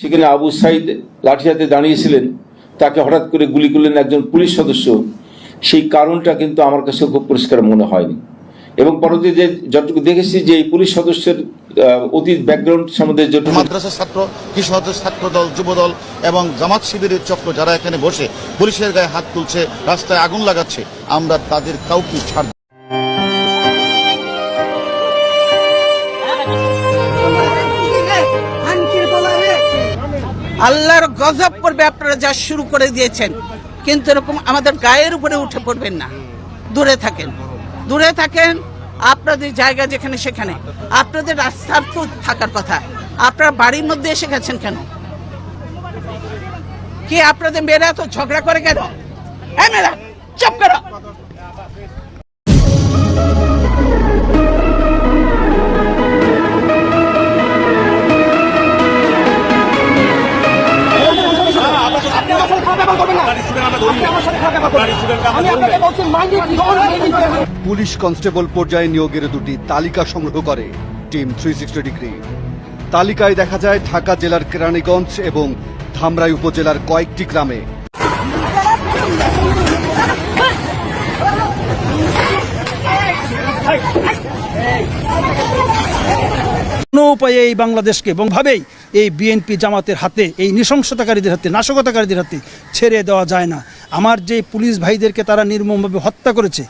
সেখানে আবু সাইদ লাঠি হাতে দাঁড়িয়েছিলেন। তাকে হঠাৎ করে গুলি করলেন একজন পুলিশ সদস্য। সেই কারণটা কিন্তু আমার কাছে খুব পরিষ্কার মনে হয়নি। এবং পরবর্তীতে যে যতটুকু দেখেছি যে এই পুলিশ সদস্যের অতীত ব্যাকগ্রাউন্ড সম্বন্ধে মাদ্রাসার ছাত্র কৃষকদের ছাত্র দল, যুব দল এবং জামাত শিবিরের চক্র যারা এখানে বসে পুলিশের গায়ে হাত তুলছে, রাস্তায় আগুন লাগাচ্ছে, আমরা তাদের কাউকে ছাড় আল্লাহর গজব পড়বে আপনারা যা শুরু করে দিয়েছেন। কিন্তু এরকম আমাদের গায়ের উপরে উঠে পড়বেন না। দূরে থাকেন। দূরে থাকেন, আপনাদের জায়গা যেখানে সেখানে। আপনাদের রাস্তার তো থাকার কথা। আপনার বাড়ির মধ্যে এসে গেছেন কেন? কি আপনাদের মেয়েরা তো ঝগড়া করে কেন? হ্যাঁ মেয়েরা, চুপ করো। পুলিশ কনস্টেবল পর্যায়ে নিয়োগের দুটি তালিকা সংগ্রহ করে। Team three sixty degree. তালিকায় দেখা যায় ঢাকা জেলার কেরানীগঞ্জ এবং ধামরাই উপজেলার কয়েকটি গ্রামে কোনো উপায়ে এই বাংলাদেশকে এবং ভাবেই এই বিএনপি জামাতের হাতে, এই নৃশংসতাকারীদের হাতে, নাশকতাকারীদের হাতে ছেড়ে দেওয়া যায় না। আমার যে পুলিশ ভাইদেরকে তারা নির্মমভাবে হত্যা করেছে,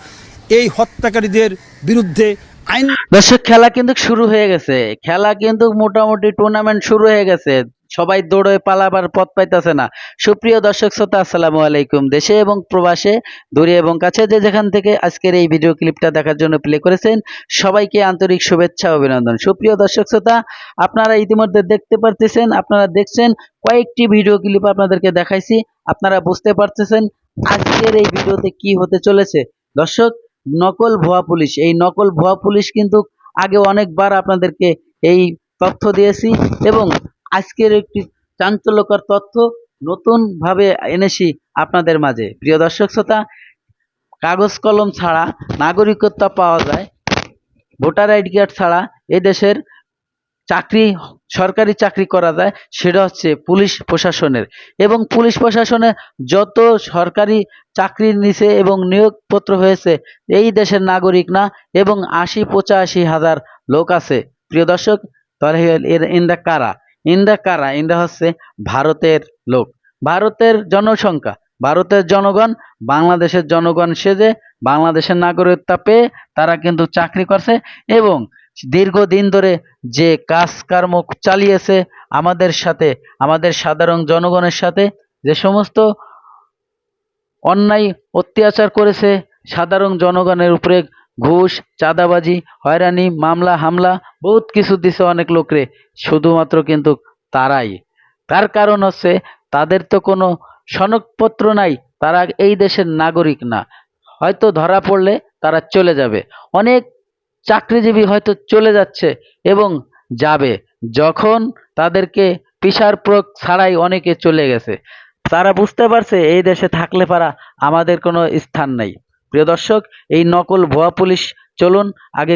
এই হত্যাকারীদের বিরুদ্ধে আইন দর্শক, খেলা কিন্তু শুরু হয়ে গেছে। খেলা কিন্তু মোটামুটি টুর্নামেন্ট শুরু হয়ে গেছে। সবাই দৌড়ে পালাবার পথ পাইতেছে না। সুপ্রিয় দর্শক, শ্রোতা, আসসালামু আলাইকুম। দেশে এবং প্রবাসে, দূরে এবং কাছে যে যেখান থেকে আজকের এই ভিডিও ক্লিপটা দেখার জন্য প্লে করেছেন, সবাইকে আন্তরিক শুভেচ্ছা, অভিনন্দন। সুপ্রিয় দর্শক, শ্রোতা, আপনারা ইতিমধ্যে দেখতে পারতেছেন, আপনারা দেখছেন, কয়েকটি ভিডিও ক্লিপ আপনাদেরকে দেখাইছি, আপনারা বুঝতে পারতেছেন আজকের এই ভিডিওতে কি হতে চলেছে। দর্শক, নকল ভুয়া পুলিশ, এই নকল ভুয়া পুলিশ কিন্তু আগে অনেকবার আপনাদেরকে এই তথ্য দিয়েছি এবং আজকের একটি চাঞ্চল্যকর তথ্য নতুন ভাবে এনেছি আপনাদের মাঝে। প্রিয় দর্শক শ্রোতা, কাগজ কলম ছাড়া নাগরিকত্ব পাওয়া যায়, ভোটার আইডি কার্ড ছাড়া এদেশের চাকরি, সরকারি চাকরি করা যায়, সেটা হচ্ছে পুলিশ প্রশাসনের। এবং পুলিশ প্রশাসনে যত সরকারি চাকরি নিছে এবং নিয়োগপত্র হয়েছে, এই দেশের নাগরিক না, এবং আশি পঁচাশি হাজার লোক আছে। প্রিয় দর্শক তাহলে এর ইন্দা কারা? ইন্দা কারা? ইন্দা হচ্ছে ভারতের লোক। ভারতের জনসংখ্যা, ভারতের জনগণ, বাংলাদেশের জনগণ সেজে বাংলাদেশের নাগরিকত্ব পেয়ে তারা কিন্তু চাকরি করছে এবং দীর্ঘদিন ধরে যে কাজ কর্ম চালিয়েছে আমাদের সাথে, আমাদের সাধারণ জনগণের সাথে, যে সমস্ত অন্যায় অত্যাচার করেছে সাধারণ জনগণের উপরে ঘুষ, চাঁদাবাজি, হয়রানি, মামলা, হামলা, বহুত কিছু দিছে অনেক লোকরে। শুধুমাত্র কিন্তু তারাই। তার কারণ হচ্ছে, তাদের তো কোনো সনদপত্র নাই, তারা এই দেশের নাগরিক না। হয়তো ধরা পড়লে তারা চলে যাবে। অনেক চাকরিজীবী হয়তো চলে যাচ্ছে এবং যাবে, যখন তাদেরকে পিসার প্রয়োগ ছাড়াই অনেকে চলে গেছে। তারা বুঝতে পারছে, এই দেশে থাকলে পারা আমাদের কোনো স্থান নাই। প্রিয় দর্শক, এই নকল ভুয়া পুলিশ, চলুন আগে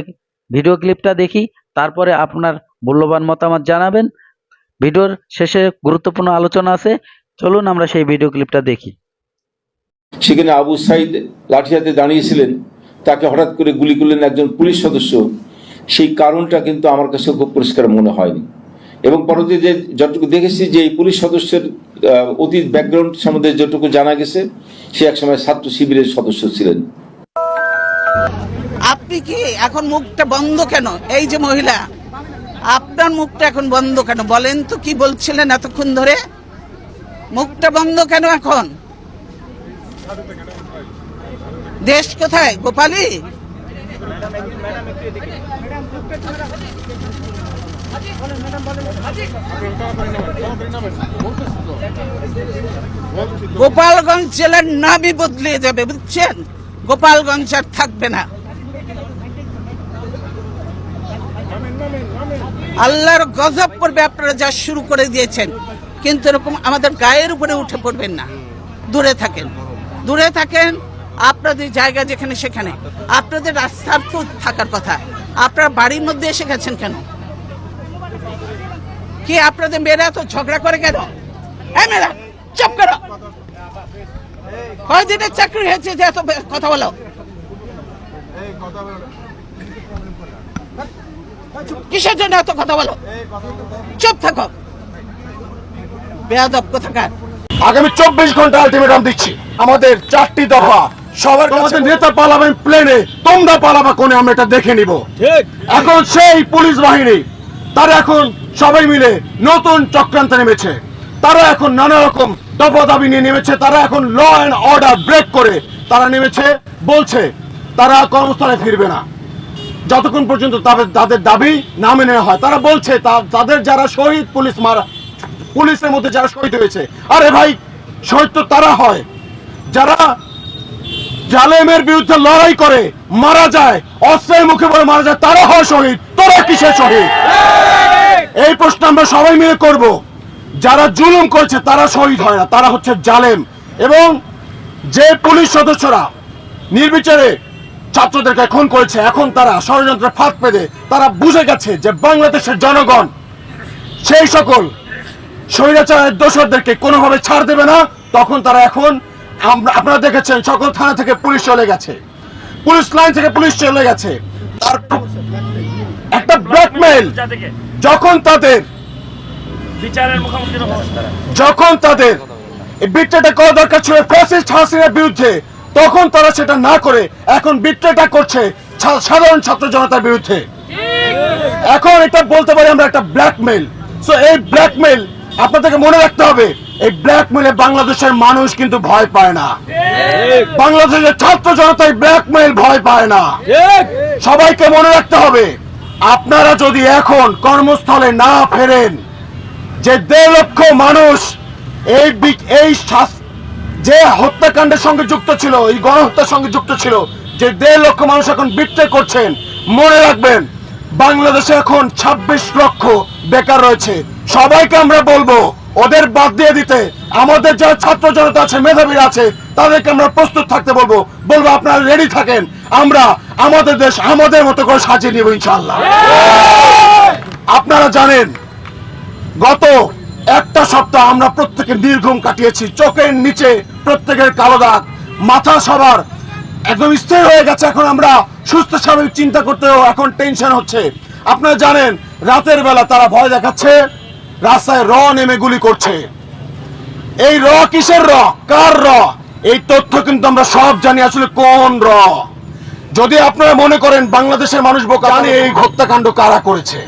ভিডিও ক্লিপটা দেখি, তারপরে আপনার মূল্যবান মতামত জানাবেন। ভিডিওর শেষে গুরুত্বপূর্ণ আলোচনা আছে, চলুন আমরা সেই ভিডিও ক্লিপটা দেখি। সেখানে আবু সাইদ লাঠি হাতে দাঁড়িয়েছিলেন, তাকে হঠাৎ করে গুলি করলেন একজন পুলিশ সদস্য। সেই কারণটা কিন্তু আমার কাছে খুব পরিষ্কার মনে হয়নি। এবং পরবর্তীতে যে যতটুকু দেখেছি যে এই পুলিশ সদস্যের অতীত ব্যাকগ্রাউন্ড সম্বন্ধে যেটুকু জানা গেছে, সে একসময় ছাত্র শিবিরের সদস্য ছিলেন। আপনি কি এখন মুখটা বন্ধ কেন? এই যে মহিলা, আপনার মুখটা এখন বন্ধ কেন? বলেন তো কি বলছিলেন এতক্ষণ ধরে? মুখটা বন্ধ কেন এখন? দেশ কোথায়? গোপালী? গোপালগঞ্জ জেলার নামই বদলে যাবে, বুঝছেন? গোপালগঞ্জ আর থাকবে না। আল্লাহর গজব পড়বে আপনারা যা শুরু করে দিয়েছেন। কিন্তু এরকম আমাদের গায়ের উপরে উঠে পড়বেন না। দূরে থাকেন। দূরে থাকেন, আপনাদের জায়গা যেখানে সেখানে। আপনাদের রাস্তার তো থাকার কথা। আপনার বাড়ির মধ্যে এসে গেছেন কেন? কি আপনাদের মেয়েরা তো ঝগড়া করে কেন? হ্যাঁ মেয়েরা চুপ করো। কয়দিনের চাকরি হয়েছে যে এত কথা বলো? কিসের জন্য এত কথা বলো? চুপ থাকো। বেয়াদব কোথাকার? আগামী চব্বিশ ঘণ্টা আলটিমেটাম দিচ্ছি। আমাদের চারটি দফা। সবার আমাদের নেতা পালাবেন প্লেনে তোমরা পালাবা কোনে আমরা এটা দেখে নিব। এখন সেই পুলিশ বাহিনী তারা এখন সবাই মিলে নতুন চক্রান্তে নেমেছে। তারা এখন নানা রকম দাবি নিয়ে নেমেছে। তারা এখন ল অ্যান্ড অর্ডার ব্রেক করে তারা নেমেছে। বলছে, তারা কর্মস্থলে ফিরবে না। যতক্ষণ পর্যন্ত তাদের তাদের দাবি না মেনে হয়, তারা বলছে তাদের যারা শহীদ পুলিশ মারা, পুলিশের মধ্যে যারা শহীদ হয়েছে, আরে ভাই, শহীদ তো তারা হয়। যারা জালেমের বিরুদ্ধে লড়াই করে, মারা যায়, অস্ত্রের মুখে পড়ে মারা যায়, তারা হয় শহীদ। তোরা কিসের শহীদ? এই প্রশ্ন আমরা সবাই মিলে করব। যারা জুলুম করছে, তারা শহীদ হয় না, তারা হচ্ছে জালেম। এবং যে পুলিশ সদস্যরা নির্বিচারে ছাত্রদেরকে খুন করেছে, এখন তারা ষড়যন্ত্রে ফাঁক পেতে, তারা বুঝে গেছে যে বাংলাদেশের জনগণ, সেই সকল স্বৈরাচারের দোষরদেরকে কোনোভাবে ছাড় দেবে না। তখন তারা এখন আমরা- আপনারা দেখেছেন সকল থানা থেকে পুলিশ চলে গেছে। পুলিশ লাইন থেকে পুলিশ চলে গেছে। তার একটা ব্ল্যাকমেইল যখন তাদের বিচারের মুখোমুখি যখন তাদের বিট্রেটা করা দরকার ছিল ফ্যাসিস্ট হাসিনার বিরুদ্ধে তখন তারা সেটা না করে এখন বিট্রেটা করছে সাধারণ ছাত্র জনতার বিরুদ্ধে। এখন এটা বলতে পারি আমরা একটা ব্ল্যাকমেল সো এই ব্ল্যাকমেল আপনাদেরকে মনে রাখতে হবে। এই ব্ল্যাকমেলে বাংলাদেশের মানুষ কিন্তু ভয় পায় না। বাংলাদেশের ছাত্র জনতা এই ব্ল্যাকমেল ভয় পায় না। সবাইকে মনে রাখতে হবে আপনারা যদি এখন কর্মস্থলে না ফেরেন যে দেড় লক্ষ মানুষ এই এই যে হত্যাকাণ্ডের সঙ্গে যুক্ত ছিল এই গণহত্যার সঙ্গে যুক্ত ছিল যে দেড় লক্ষ মানুষ এখন বিট্রে করছেন মনে রাখবেন বাংলাদেশে এখন ২৬ লক্ষ বেকার রয়েছে। সবাইকে আমরা বলব ওদের বাদ দিয়ে দিতে আমাদের যারা ছাত্র জনতা আছে, মেধাবীরা আছে, তাদেরকে আমরা প্রস্তুত থাকতে বলব। বলব আপনারা রেডি থাকেন, আমরা আমাদের দেশ আমাদের মতো করে সাজিয়ে নিব ইনশাল্লাহ আপনারা জানেন, গত একটা সপ্তাহ আমরা প্রত্যেকে নির্ঘুম কাটিয়েছি, চোখের নিচে প্রত্যেকের কালো দাগ, মাথা সবার একদম স্থির হয়ে গেছে, এখন আমরা সুস্থ স্বাভাবিক চিন্তা করতেও এখন টেনশন হচ্ছে। আপনারা জানেন, রাতের বেলা তারা ভয় দেখাচ্ছে রাস্তায় র নেমে গুলি করছে। এই র কিসের র? কার র? এই তথ্য কিন্তু আমরা সব জানি আসলে কোন র। যদি আপনারা মনে করেন বাংলাদেশের মানুষ বোকা এই হত্যাকাণ্ড কারা করেছে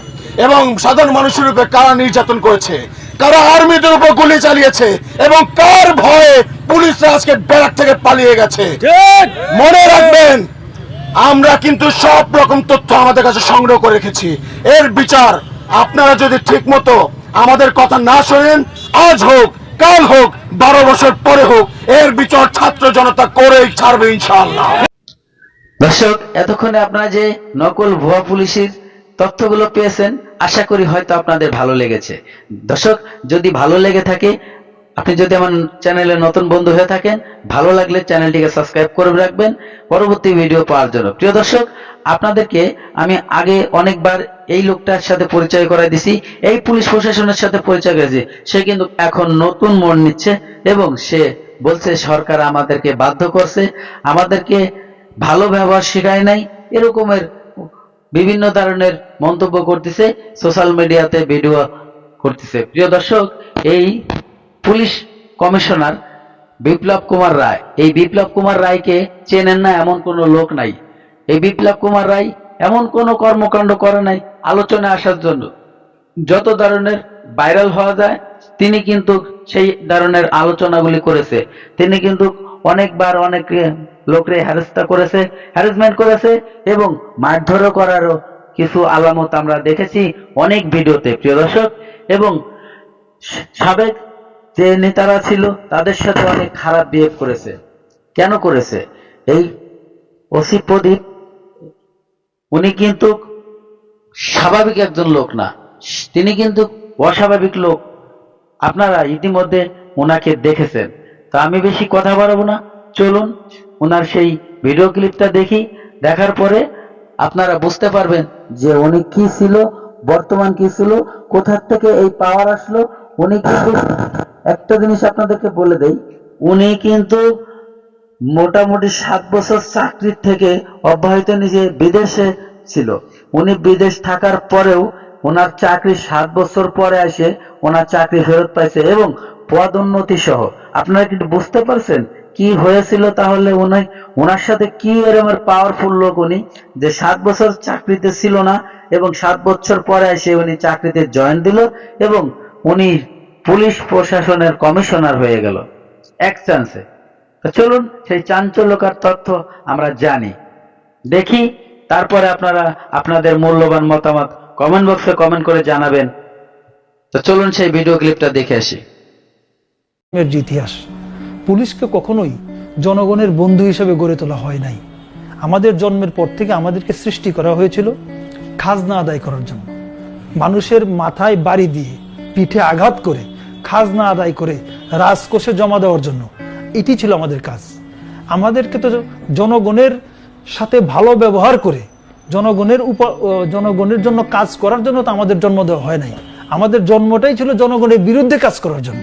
এবং সাধারণ মানুষের উপরে কারা নির্যাতন করেছে, কারা আর্মিদের উপর গুলি চালিয়েছে এবং কার ভয়ে পুলিশরা আজকে ব্যারাক থেকে পালিয়ে গেছে। মনে রাখবেন, আমরা কিন্তু সব রকম তথ্য আমাদের কাছে সংগ্রহ করে রেখেছি। এর বিচার আপনারা যদি ঠিক মতো আমাদের কথা না শোনেন, আজ হোক, কাল হোক, বারো বছর পরে হোক, এর বিচার ছাত্র জনতা করেই ছাড়বে ইনশাআল্লাহ। দর্শক, এতক্ষণে আপনারা যে নকল ভুয়া পুলিশের তথ্যগুলো পেয়েছেন, আশা করি হয়তো আপনাদের ভালো লেগেছে। দর্শক, যদি ভালো লেগে থাকে, আপনি যদি আমার চ্যানেলে নতুন বন্ধু হয়ে থাকেন, ভালো লাগলে চ্যানেলটিকে সাবস্ক্রাইব করে রাখবেন। পরবর্তী ভিডিও পাওয়ার জন্য। প্রিয় দর্শক আপনাদেরকে আমি আগে অনেকবার এই লোকটার সাথে পরিচয় করাই দিছি। এই পুলিশ প্রশাসনের সাথে পরিচয় করেছি সে কিন্তু এখন নতুন মোড় নিচ্ছে এবং সে বলছে, সরকার আমাদেরকে বাধ্য করছে। আমাদেরকে ভালো ব্যবহার শেখায় নাই। এরকমের বিভিন্ন ধরনের মন্তব্য করতেছে, সোশ্যাল মিডিয়াতে ভিডিও করতেছে। প্রিয় দর্শক, এই পুলিশ কমিশনার বিপ্লব কুমার রায়। এই বিপ্লব কুমার রায়কে চেনেন না এমন কোনো লোক নাই। এই বিপ্লব কুমার রায় এমন কোনো কর্মকাণ্ড করে নাই আলোচনায় আসার জন্য। যত ধরনের ভাইরাল হওয়া যায়, তিনি কিন্তু সেই ধরনের আলোচনাগুলি করেছে। তিনি কিন্তু অনেকবার অনেক লোকরে হ্যারাস্তা করেছে, হ্যারাসমেন্ট করেছে এবং মারধরও করারও কিছু আলামত আমরা দেখেছি অনেক ভিডিওতে, প্রিয় দর্শক। এবং সাবেক যে নেতারা ছিল, তাদের সাথে অনেক খারাপ বিহেভ করেছে। কেন করেছে? এই ওসি প্রদীপ উনি কিন্তু স্বাভাবিক একজন লোক না। তিনি কিন্তু অস্বাভাবিক লোক। আপনারা ইতিমধ্যে ওনাকে দেখেছেন। তো আমি বেশি কথা বাড়াবো না। চলুন ওনার সেই ভিডিও ক্লিপটা দেখি। দেখার পরে আপনারা বুঝতে পারবেন যে উনি কি ছিল, বর্তমান কি ছিল কোথা থেকে এই পাওয়ার আসলো, উনি কিন্তু একটা জিনিস আপনাদেরকে বলে দেই। উনি কিন্তু মোটামুটি সাত বছর চাকরির থেকে অব্যাহত নিজে বিদেশে ছিল। উনি বিদেশ থাকার পরেও ওনার চাকরি সাত বছর পরে এসে ওনার চাকরি ফেরত পাইছে এবং পদোন্নতি সহ। আপনারা কিন্তু বুঝতে পারছেন কি হয়েছিল তাহলে উনি, ওনার সাথে কি এরকমের পাওয়ারফুল লোক উনি, যে সাত বছর চাকরিতে ছিল না এবং সাত বছর পরে এসে উনি চাকরিতে জয়েন দিল এবং উনি পুলিশ প্রশাসনের কমিশনার হয়ে গেল। এক চান্সে চলুন সেই চাঞ্চল্যকার তথ্য আমরা জানি। দেখি, তারপরে আপনারা আপনাদের মূল্যবান মতামত কমেন্ট বক্সে কমেন্ট করে জানাবেন। তো চলুন সেই ভিডিও ক্লিপটা দেখে আসি। ইতিহাস। পুলিশকে কখনোই জনগণের বন্ধু হিসেবে গড়ে তোলা হয় নাই। আমাদের জন্মের পর থেকে আমাদেরকে সৃষ্টি করা হয়েছিল খাজনা আদায় করার জন্য। মানুষের মাথায় বাড়ি দিয়ে পিঠে আঘাত করে খাজনা আদায় করে রাজকোষে জমা দেওয়ার জন্য এটি ছিল আমাদের কাজ। আমাদেরকে তো জনগণের সাথে ভালো ব্যবহার করে, জনগণের উপ জনগণের জন্য কাজ করার জন্য তো আমাদের জন্ম দেওয়া হয় নাই। আমাদের জন্মটাই ছিল জনগণের বিরুদ্ধে কাজ করার জন্য।